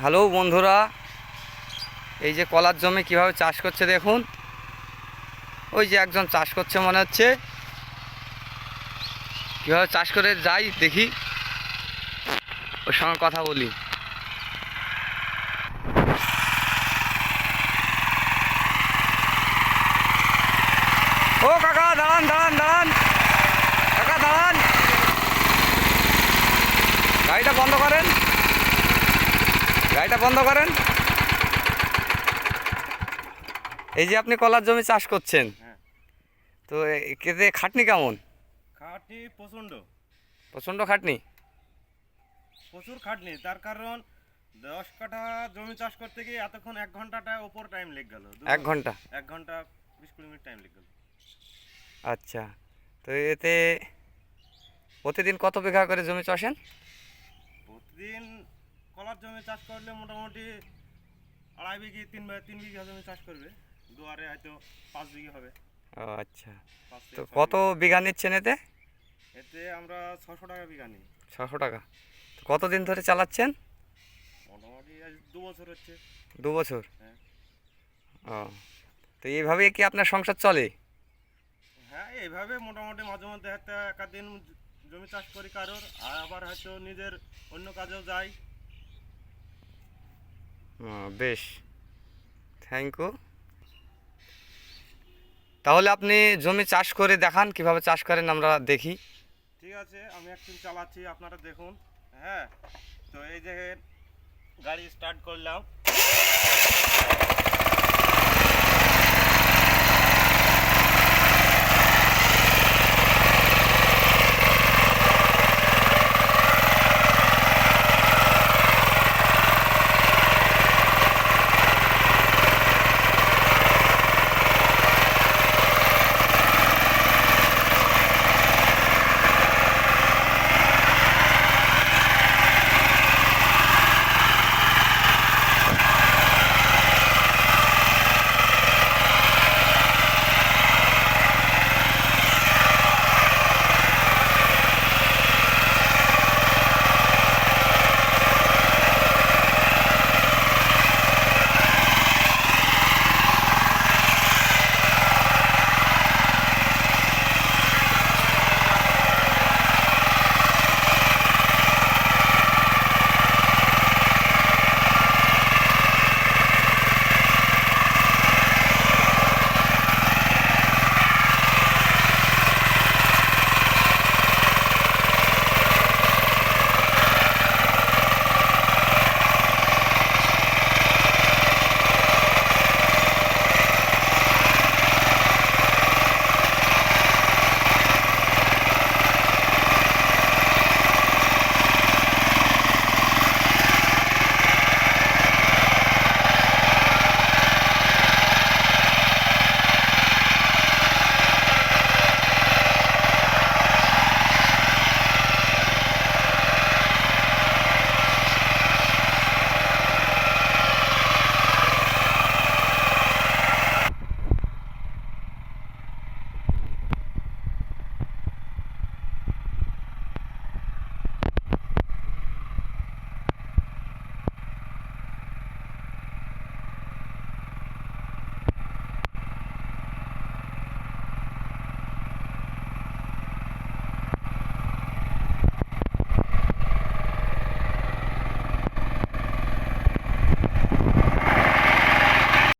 Hello বন্ধুরা, এই যে কলার জমি কীভাবে চাষ করছে দেখুন। ওই যে একজন চাষ করছে মনে হচ্ছে। কীভাবে চাষ করে যাই দেখি। ওর সঙ্গে কথা বলি। ও কাকা, দাঁড়ান দাঁড়ান দাঁড়ান। কাকা, দাঁড়ান। গাড়িটা বন্ধ করেন। গাড়িটা বন্ধ করেন। এই যে আপনি কলার জমি চাষ করছেন। হ্যাঁ। তো কেটে খাটনি কেমন? খাটনি প্রচণ্ড। প্রচণ্ড খাটনি? প্রচুর খাটনি তার কারণ দশ কাঠা জমি চাষ করতে গিয়ে এতক্ষণ এক ঘন্টাটা ওপর টাইম লেগে গেল। এক ঘণ্টা? এক ঘণ্টা বিশ কুড়ি মিনিট টাইম লেগে গেল। আচ্ছা তো এতে প্রতিদিন কত বিঘা করে জমি চাষেন? প্রতিদিন কলার জমি চাষ করলে মোটামুটি আড়াই বিঘি তিন তিন বিঘা জমি চাষ করবে। দুয়ারে হয়তো পাঁচ বিঘি হবে। ও আচ্ছা। তো কত বিঘা। নিচ্ছেন এতে? এতে আমরা ছশো টাকা বিঘা নিই। ছশো টাকা। তো কতদিন ধরে চালাচ্ছেন? মোটামুটি দু বছর হচ্ছে। দু বছর? হ্যাঁ। ও তো এইভাবেই কি আপনার সংসার চলে? হ্যাঁ এইভাবে মোটামুটি মাঝে মধ্যে একটা একাদিন জমি চাষ করি কারোর। আর আবার হয়তো নিজের অন্য কাজেও যাই। বেশ। থ্যাংক ইউ তাহলে আপনি জমি চাষ করে দেখান, কীভাবে চাষ করেন আমরা দেখি। ঠিক আছে, আমি একদিন চালাচ্ছি, আপনারা দেখুন। হ্যাঁ তো এই যে গাড়ি স্টার্ট করলাম।